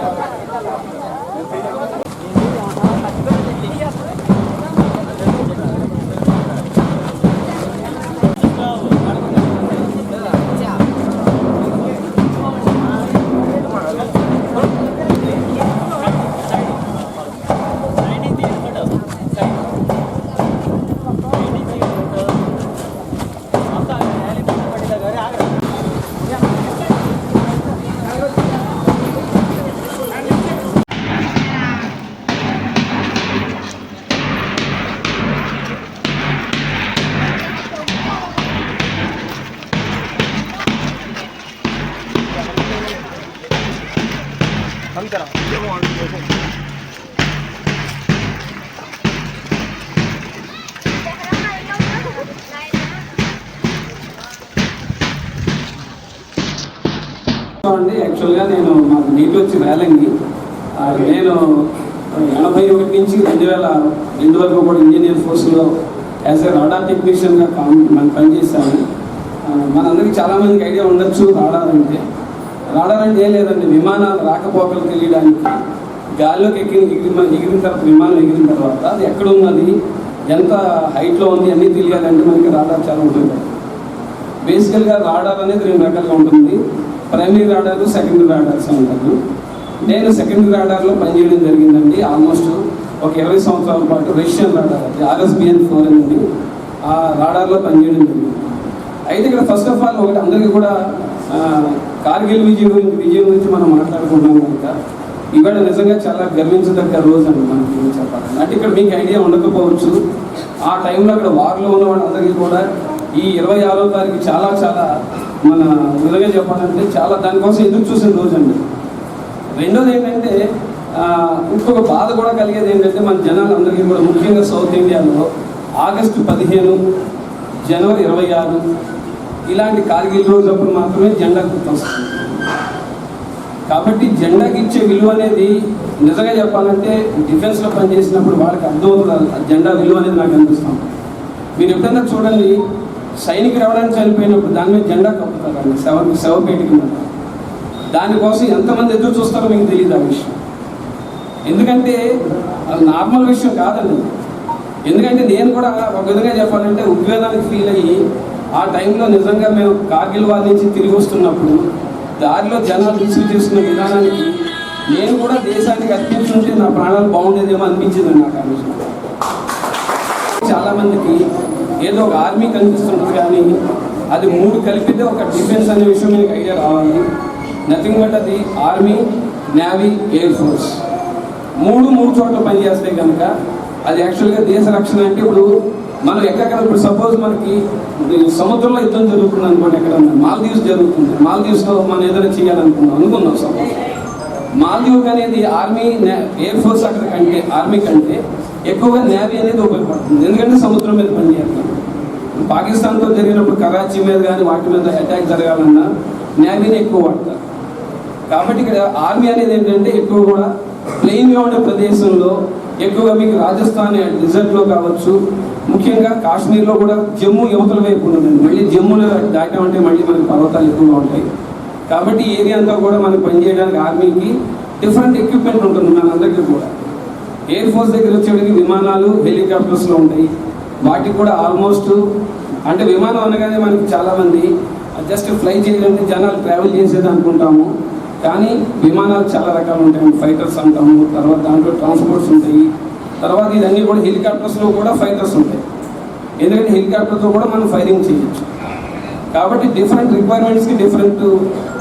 ับ యాక్చువల్గా నేను మాకు నీటి వచ్చి వేలంగి నేను ఎనభై ఒకటి నుంచి రెండు వేల రెండు వరకు కూడా ఇంజనీర్ ఫోర్స్లో యాజ్ ఎ రాడార్ టెక్నీషియన్గా మనం పనిచేశాను మనందరికీ చాలామందికి ఐడియా ఉండొచ్చు రాడార్ అంటే. రాడార్ అంటే ఏం లేదండి విమానాలు రాకపోకలు తెలియడానికి గాల్లోకి ఎక్కి ఎగిరిన ఎగిరిన తర్వాత విమానం ఎగిరిన తర్వాత అది ఎక్కడ ఉన్నది ఎంత హైట్లో ఉంది అన్నీ తెలియాలంటే మనకి రాడార్ చాలా ఉంటుంది బేసికల్గా రాడార్ అనేది రెండు రకాలుగా ఉంటుంది. ప్రైమరీ రాడారు సెకండరీ రాడార్స్ అంటారు. నేను సెకండ్ రాడార్లో పనిచేయడం జరిగిందండి. ఆల్మోస్ట్ ఒక ఇరవై సంవత్సరాల పాటు రష్యన్ రాడార్ అది ఆర్ఎస్బిఎన్ ఫోర్ అనేది ఆ రాడార్లో పనిచేయడం జరిగింది. అయితే ఇక్కడ ఫస్ట్ ఆఫ్ ఆల్ ఒకటి అందరికీ కూడా కార్గిల్ విజయం గురించి విజయం గురించి మనం మాట్లాడుకుంటున్నాం కనుక ఇవాళ నిజంగా చాలా గర్వించదగ్గ రోజు అండి మనకి చెప్పాలి అంటే ఇక్కడ మీకు ఐడియా ఉండకపోవచ్చు. ఆ టైంలో అక్కడ వార్లో ఉన్న వాళ్ళందరికీ కూడా ఈ ఇరవై ఆరో తారీఖు చాలా చాలా మన విధంగా చెప్పాలంటే చాలా దానికోసం ఎదురు చూసిన రోజు అండి. రెండోది ఏంటంటే ఇంకొక బాధ కూడా కలిగేది ఏంటంటే మన జనాలందరికీ కూడా ముఖ్యంగా సౌత్ ఇండియాలో ఆగస్టు పదిహేను జనవరి ఇరవై ఆరు ఇలాంటి కార్గిల్ రోజునప్పుడు మాత్రమే జెండా గుర్తొస్తుంది. కాబట్టి జెండాకి ఇచ్చే విలువ అనేది నిజంగా చెప్పాలంటే డిఫెన్స్లో పనిచేసినప్పుడు వాళ్ళకి అర్థమవుతుంది ఆ జెండా విలువ అనేది నాకు అనిపిస్తాం మీరు ఎప్పుడైనా చూడండి సైనికుడు ఎవరైనా చనిపోయినప్పుడు దాని మీద జెండా కప్పుతారండి శవ శవపేటికి మీద దానికోసం ఎంతమంది ఎదురు చూస్తారో మీకు తెలియదు ఆ విషయం. ఎందుకంటే అది నార్మల్ విషయం కాదండి. ఎందుకంటే నేను కూడా ఒక విధంగా చెప్పాలంటే ఉద్వేగానికి ఫీల్ అయ్యి ఆ టైంలో నిజంగా మేము కార్గిల్ వారి నుంచి తిరిగి వస్తున్నప్పుడు దారిలో జనాలు రిసీవ్ చేసుకున్న విధానానికి నేను కూడా దేశానికి అర్పించుంటే నా ప్రాణాలు బాగుండేదేమో అనిపించింది నాకు ఆ విషయం చాలా మందికి ఏదో ఒక ఆర్మీ కనిపిస్తుంటుంది కానీ అది మూడు కలిపితే ఒక డిఫెన్స్ అనే విషయం మీకు ఐడియా రావాలి నథింగ్ బట్ అది ఆర్మీ నేవీ ఎయిర్ ఫోర్స్ మూడు మూడు చోట్ల పనిచేస్తే కనుక అది యాక్చువల్గా దేశ రక్షణ అంటే ఇప్పుడు మనం ఎక్కడ ఇప్పుడు సపోజ్ మనకి సముద్రంలో యుద్ధం జరుగుతుంది అనుకోండి ఎక్కడ మాల్దీవ్స్ జరుగుతుంది. మాల్దీవ్స్లో మనం ఏదైనా చేయాలనుకున్నాం అనుకున్నాం సపోజ్ మాల్దీవ్ అనేది ఆర్మీ ఎయిర్ ఫోర్స్ అక్కడ కంటే ఆర్మీ కంటే ఎక్కువగా నేవీ అనేది ఉపయోగపడుతుంది. ఎందుకంటే సముద్రం మీద పనిచేస్తాం పాకిస్తాన్తో జరిగినప్పుడు కరాచీ మీద కానీ వాటి మీద అటాక్ జరగాలన్నా నేవీని ఎక్కువ వాడతారు. కాబట్టి ఇక్కడ ఆర్మీ అనేది ఏంటంటే ఎక్కువ కూడా ప్లెయిన్గా ఉండే ప్రదేశంలో ఎక్కువగా మీకు రాజస్థాన్ డిజర్ట్లో కావచ్చు. ముఖ్యంగా కాశ్మీర్లో కూడా జమ్మూ యువతల వైపు ఉంటుందండి. మళ్ళీ జమ్మూలో దాటామంటే మళ్ళీ మనకి పర్వతాలు ఎక్కువగా ఉంటాయి. కాబట్టి ఏరియా అంతా కూడా మనకి పనిచేయడానికి ఆర్మీకి డిఫరెంట్ ఎక్విప్మెంట్ ఉంటుంది. మనందరికీ కూడా. ఎయిర్ ఫోర్స్ దగ్గర వచ్చేటికి విమానాలు హెలికాప్టర్స్లో ఉంటాయి. వాటికి కూడా ఆల్మోస్ట్ అంటే విమానం అనగానే మనకి చాలామంది జస్ట్ ఫ్లై చేయాలంటే జనాలు ట్రావెల్ చేసేది అనుకుంటాము. కానీ విమానాలు చాలా రకాలు ఉంటాయి. ఫైటర్స్ అంటాము తర్వాత దాంట్లో ట్రాన్స్పోర్ట్స్ ఉంటాయి. తర్వాత ఇదన్నీ కూడా హెలికాప్టర్స్లో కూడా ఫైటర్స్ ఉంటాయి. ఎందుకంటే హెలికాప్టర్తో కూడా మనం ఫైరింగ్ చేయొచ్చు. కాబట్టి డిఫరెంట్ రిక్వైర్మెంట్స్కి డిఫరెంట్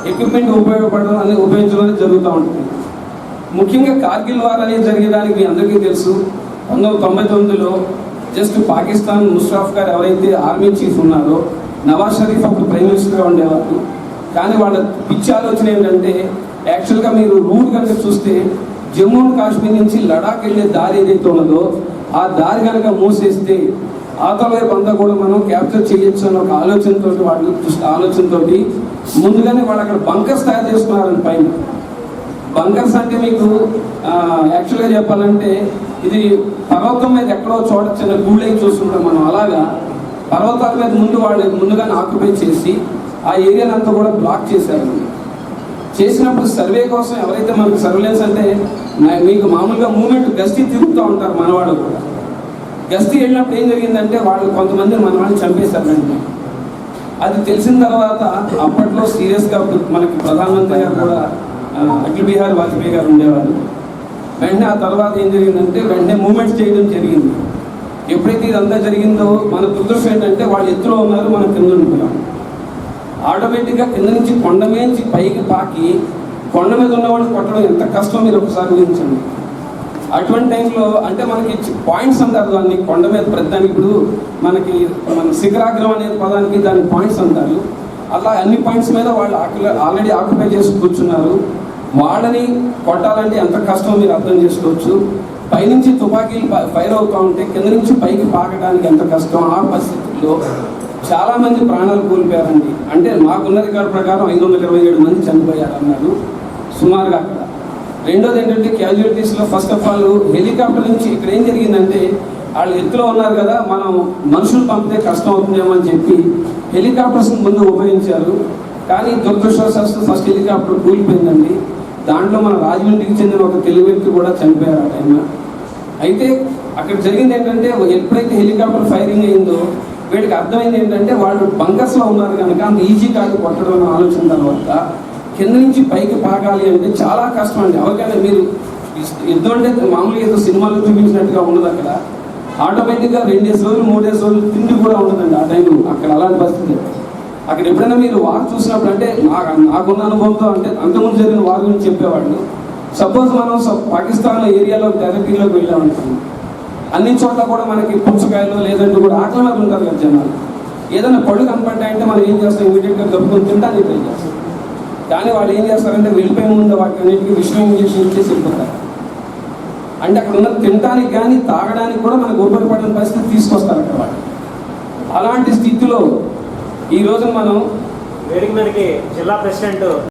ఎక్విప్మెంట్ ఉపయోగపడడం అనేది ఉపయోగించడం అనేది జరుగుతూ ఉంటుంది. ముఖ్యంగా కార్గిల్ వార్ అనేది జరిగేదానికి మీ అందరికీ తెలుసు. పంతొమ్మిది వందల తొంభై తొమ్మిదిలో జస్ట్ పాకిస్తాన్ ముష్రాఫ్ గారు ఎవరైతే ఆర్మీ చీఫ్ ఉన్నారో నవాజ్ షరీఫ్ అప్పుడు ప్రైమ్ మినిస్టర్గా ఉండేవారు కానీ వాళ్ళ పిచ్చి ఆలోచన ఏంటంటే యాక్చువల్గా మీరు రూట్ కనుక చూస్తే జమ్మూ అండ్ కాశ్మీర్ నుంచి లడాక్ వెళ్ళే దారి ఏదైతే ఉన్నదో ఆ దారి కనుక మూసేస్తే ఆతల వైపు అంతా కూడా మనం క్యాప్చర్ చేయొచ్చు అన్న ఒక ఆలోచనతో వాళ్ళు చూస్తే ఆలోచనతోటి ముందుగానే వాళ్ళు అక్కడ బంకర్స్ తయారు చేస్తున్నారు పైన. బంకర్స్ అంటే మీకు యాక్చువల్గా చెప్పాలంటే ఇది పర్వతం మీద ఎక్కడో చోట చిన్న గూళ్ళై చూసుకుంటాం మనం. అలాగా పర్వతాల మీద ముందు వాళ్ళు ముందుగానే ఆక్యుపై చేసి ఆ ఏరియాని అంతా కూడా బ్లాక్ చేశారు. చేసినప్పుడు సర్వే కోసం ఎవరైతే మనకు సర్వేలెన్స్ అంటే మీకు మామూలుగా మూమెంట్ గస్తీ తిరుగుతూ ఉంటారు మనవాడు కూడా. గస్తీ వెళ్ళినప్పుడు ఏం జరిగిందంటే వాళ్ళు కొంతమంది మనవాడిని చంపేశారు చంపేశారండి. అది తెలిసిన తర్వాత అప్పట్లో సీరియస్గా మనకి ప్రధానమంత్రి గారు కూడా అఖిల్ బీహార్ వాజ్పేయి గారు ఉండేవారు వెంటనే ఆ తర్వాత ఏం జరిగిందంటే వెంటనే మూమెంట్స్ చేయడం జరిగింది. ఎప్పుడైతే ఇదంతా జరిగిందో మన దురదృష్టం ఏంటంటే వాళ్ళు ఎత్తులో ఉన్నారు మనం కింద ఉంటున్నాం. ఆటోమేటిక్గా కింద నుంచి కొండ నుంచి పైకి పాకి కొండ మీద ఉన్నవాళ్ళు కొట్టడం ఎంత కష్టం మీరు ఒకసారి ఊహించండి. అటువంటి టైంలో అంటే మనకి పాయింట్స్ అంటారు దాన్ని కొండ మీద ప్రతిదానికి. ఇప్పుడు మనకి మన శిఖరాగ్రం అనే పదానికి దాని పాయింట్స్ అంటారు. అలా అన్ని పాయింట్స్ మీద వాళ్ళు ఆల్రెడీ ఆక్యుపై చేసి కూర్చున్నారు. వాళ్ళని కొట్టాలంటే ఎంత కష్టం మీరు అర్థం చేసుకోవచ్చు. పైనుంచి తుపాకీలు ఫైర్ అవుతూ ఉంటే కింద నుంచి పైకి పాకడానికి ఎంత కష్టం ఆ పరిస్థితుల్లో చాలామంది ప్రాణాలు కోల్పోయారండి. అంటే మాకున్న రికార్డు ప్రకారం ఐదు వందల ఇరవై ఏడు మంది చనిపోయారు అన్నారు సుమారుగా అక్కడ. రెండోది ఏంటంటే క్యాజువాలిటీస్లో ఫస్ట్ ఆఫ్ ఆల్ హెలికాప్టర్ నుంచి ఇక్కడ ఏం జరిగిందంటే వాళ్ళు ఎత్తులో ఉన్నారు కదా మనం మనుషులు పంపితే కష్టం అవుతుందేమో అని చెప్పి హెలికాప్టర్స్ ముందు ఉపయోగించారు. కానీ దురదృష్టవశాత్తు ఫస్ట్ హెలికాప్టర్ కూలిపోయిందండి. దాంట్లో మన రాజమండ్రికి చెందిన ఒక తెలుగు వ్యక్తి కూడా చనిపోయారు ఆ టైంలో. అయితే అక్కడ జరిగింది ఏంటంటే ఎప్పుడైతే హెలికాప్టర్ ఫైరింగ్ అయిందో వీడికి అర్థమైంది ఏంటంటే వాళ్ళు బంకస్లో ఉన్నారు కనుక అంత ఈజీ కాదు కొట్టడం అనే ఆలోచన తర్వాత కింద నుంచి పైకి పాకాలి అంటే చాలా కష్టం అండి. ఎవరికైనా మీరు యుద్ధం అంటే మామూలుగా ఏదో సినిమాలో చూపించినట్టుగా ఉండదు అక్కడ. ఆటోమేటిక్గా రెండేసి రోజులు మూడేసి రోజులు తిండి కూడా ఉండదండి ఆ టైంలో. అక్కడ అలాంటి పరిస్థితి అక్కడ ఎప్పుడైనా మీరు వార్ చూసినప్పుడు అంటే నాకు నాకున్న అనుభవంతో అంటే అంతకుముందు జరిగిన వార్ గురించి చెప్పేవాళ్ళు సపోజ్ మనం పాకిస్తాన్ ఏరియాలో థెరపీలోకి వెళ్ళామనుకోండి అన్ని చోట్ల కూడా మనకి పుచ్చకాయలు లేదంటే కూడా ఆకలి మీద ఉంటారు కదా జనాలు. ఏదైనా పళ్ళు కనపడ్డాయంటే మనం ఏం చేస్తాం? ఇమీడియట్గా గబ్బుకొని తింటానికి ట్రై చేస్తాం. కానీ వాళ్ళు ఏం చేస్తారంటే వెళ్ళిపోయి ముందు వాటి అన్నింటికి విషయం ఇంజక్షన్ ఇచ్చేసి వెళ్ళిపోతారు. అంటే అక్కడ ఉన్న తినడానికి కానీ తాగడానికి కూడా మనకు ఉపయోగపడిన పరిస్థితి తీసుకొస్తారు అక్కడ వాళ్ళు. అలాంటి స్థితిలో ఈ రోజు మనం వేదిక మీదకి జిల్లా ప్రెసిడెంట్